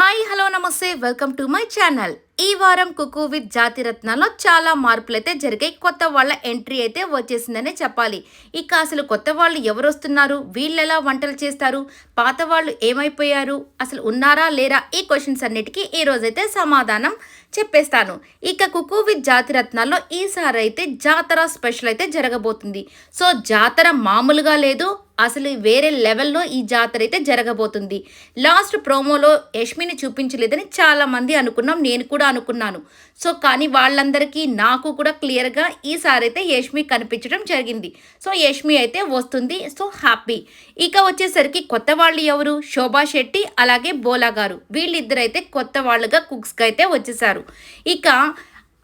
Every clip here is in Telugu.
హాయ్ హలో నమస్తే వెల్కమ్ టు మై ఛానల్. ఈ వారం కుకు విత్ జాతి రత్నాల్లో చాలా మార్పులు అయితే జరిగాయి. కొత్త వాళ్ళ ఎంట్రీ అయితే వచ్చేసిందనే చెప్పాలి. ఇక అసలు కొత్త వాళ్ళు ఎవరు వస్తున్నారు వీళ్ళు ఎలా వంటలు చేస్తారు? పాత వాళ్ళు ఏమైపోయారు? అసలు ఉన్నారా లేరా? ఈ క్వశ్చన్స్ అన్నిటికీ ఈ రోజైతే సమాధానం చెప్పేస్తాను. ఇక కుకు విత్ జాతి రత్నాల్లో ఈసారి అయితే జాతర స్పెషల్ అయితే జరగబోతుంది. సో జాతర మామూలుగా లేదు. అసలు వేరే లెవెల్లో ఈ జాతర అయితే జరగబోతుంది. లాస్ట్ ప్రోమోలో యష్మిని చూపించలేదని చాలామంది అనుకున్నాం నేను కూడా అనుకున్నాను. సో కానీ వాళ్ళందరికీ నాకు కూడా క్లియర్గా ఈసారి అయితే యష్మి కనిపించడం జరిగింది. సో యష్మి అయితే వస్తుంది. So happy. ఇక వచ్చేసరికి కొత్త వాళ్ళు ఎవరు? శోభా శెట్టి అలాగే బోలా గారు. వీళ్ళిద్దరైతే కొత్త వాళ్ళుగా కుక్స్గా అయితే వచ్చేసారు. ఇక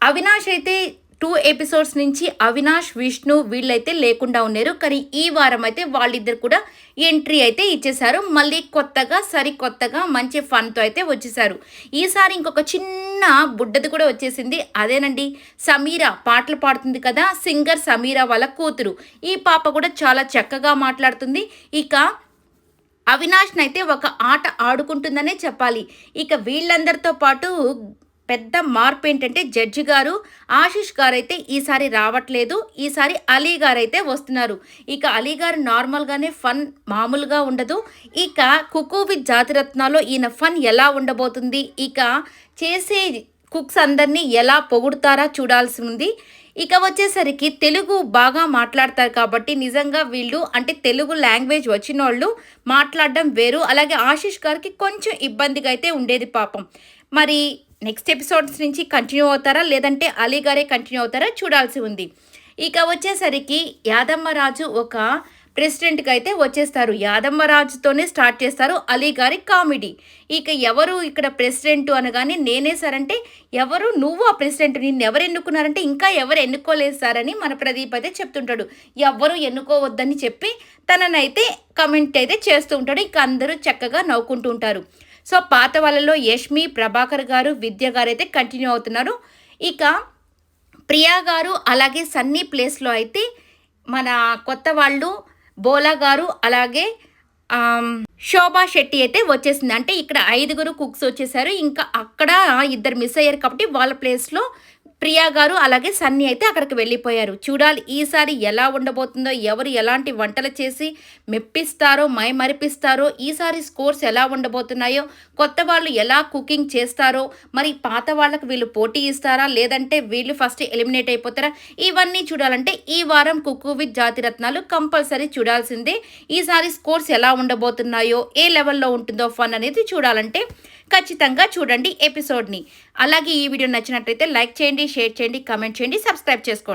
అవినాష్ అయితే టూ ఎపిసోడ్స్ నుంచి అవినాష్ విష్ణు వీళ్ళైతే లేకుండా ఉన్నారు. కానీ ఈ వారం అయితే వాళ్ళిద్దరు కూడా ఎంట్రీ అయితే ఇచ్చేశారు. మళ్ళీ కొత్తగా సరికొత్తగా మంచి ఫన్తో అయితే వచ్చేసారు ఈసారి ఇంకొక చిన్న బుడ్డది కూడా వచ్చేసింది. అదేనండి సమీరా పాటలు పాడుతుంది కదా సింగర్ సమీరా వాళ్ళ కూతురు. ఈ పాప కూడా చాలా చక్కగా మాట్లాడుతుంది. ఇక అవినాష్నైతే అయితే ఒక ఆట ఆడుకుంటుందనే చెప్పాలి. ఇక వీళ్ళందరితో పాటు పెద్ద మార్పు ఏంటంటే జడ్జి గారు ఆశిష్ గారు అయితే ఈసారి రావట్లేదు. ఈసారి అలీ గారైతే వస్తున్నారు. ఇక అలీ గారు నార్మల్గానే ఫన్ మామూలుగా ఉండదు. ఇక కుకు విత్ జాతిరత్నాలో ఈయన ఫన్ ఎలా ఉండబోతుంది? ఇక చేసే కుక్స్ అందరినీ ఎలా పొగుడుతారా చూడాల్సి ఉంది. ఇక వచ్చేసరికి తెలుగు బాగా మాట్లాడతారు కాబట్టి నిజంగా వీళ్ళు అంటే తెలుగు లాంగ్వేజ్ వచ్చిన వాళ్ళు మాట్లాడడం వేరు. అలాగే ఆశిష్ గారికి కొంచెం ఇబ్బందిగా అయితే ఉండేది పాపం. మరి నెక్స్ట్ ఎపిసోడ్స్ నుంచి కంటిన్యూ అవుతారా? లేదంటే అలీ గారే కంటిన్యూ అవుతారా? చూడాల్సి ఉంది. ఇక వచ్చేసరికి యాదమ్మ రాజు ఒక ప్రెసిడెంట్గా అయితే వచ్చేస్తారు. యాదమ్మ రాజుతోనే స్టార్ట్ చేస్తారు అలీ గారి కామెడీ. ఇక ఎవరు ఇక్కడ ప్రెసిడెంట్ అనగానే నేనే సార్ అంటే ఎవరు? నువ్వు ఆ ప్రెసిడెంట్ నిన్ను ఎవరు ఎన్నుకున్నారంటే ఇంకా ఎవరు ఎన్నుకోలేదు సారని మన ప్రదీప్ అయితే చెప్తుంటాడు. ఎవరు ఎన్నుకోవద్దని చెప్పి తననైతే కమెంట్ అయితే చేస్తూ ఉంటాడు. ఇక అందరూ చక్కగా నవ్వుకుంటూ ఉంటారు. సో పాత వాళ్ళలో యష్మి ప్రభాకర్ గారు విద్య గారు అయితే కంటిన్యూ అవుతున్నారు. ఇక ప్రియా గారు అలాగే సన్నీ ప్లేస్లో అయితే మన కొత్త వాళ్ళు బోలా గారు అలాగే శోభా శెట్టి అయితే వచ్చేసింది. అంటే ఇక్కడ ఐదుగురు కుక్స్ వచ్చేసారు. ఇంకా అక్కడ ఇద్దరు మిస్ అయ్యారు కాబట్టి వాళ్ళ ప్లేస్లో ప్రియా గారు అలాగే సన్నీ అయితే అక్కడికి వెళ్ళిపోయారు. చూడాలి ఈసారి ఎలా ఉండబోతుందో ఎవరు ఎలాంటి వంటలు చేసి మెప్పిస్తారో మైమరిపిస్తారో ఈసారి స్కోర్స్ ఎలా ఉండబోతున్నాయో కొత్త వాళ్ళు ఎలా కుకింగ్ చేస్తారో మరి పాత వాళ్ళకు వీళ్ళు పోటీ ఇస్తారా లేదంటే వీళ్ళు ఫస్ట్ ఎలిమినేట్ అయిపోతారా ఇవన్నీ చూడాలంటే ఈ వారం కుక్కు విత్ జాతిరత్నాలు కంపల్సరీ చూడాల్సిందే. ఈసారి స్కోర్స్ ఎలా ఉండబోతున్నాయో ఏ లెవెల్లో ఉంటుందో ఫన్ అనేది చూడాలంటే ఖచ్చితంగా చూడండి ఎపిసోడ్ని. అలాగే ఈ వీడియో నచ్చినట్లయితే లైక్ చేయండి షేర్ చేయండి కమెంట్ చేయండి సబ్స్క్రైబ్ చేసుకోండి.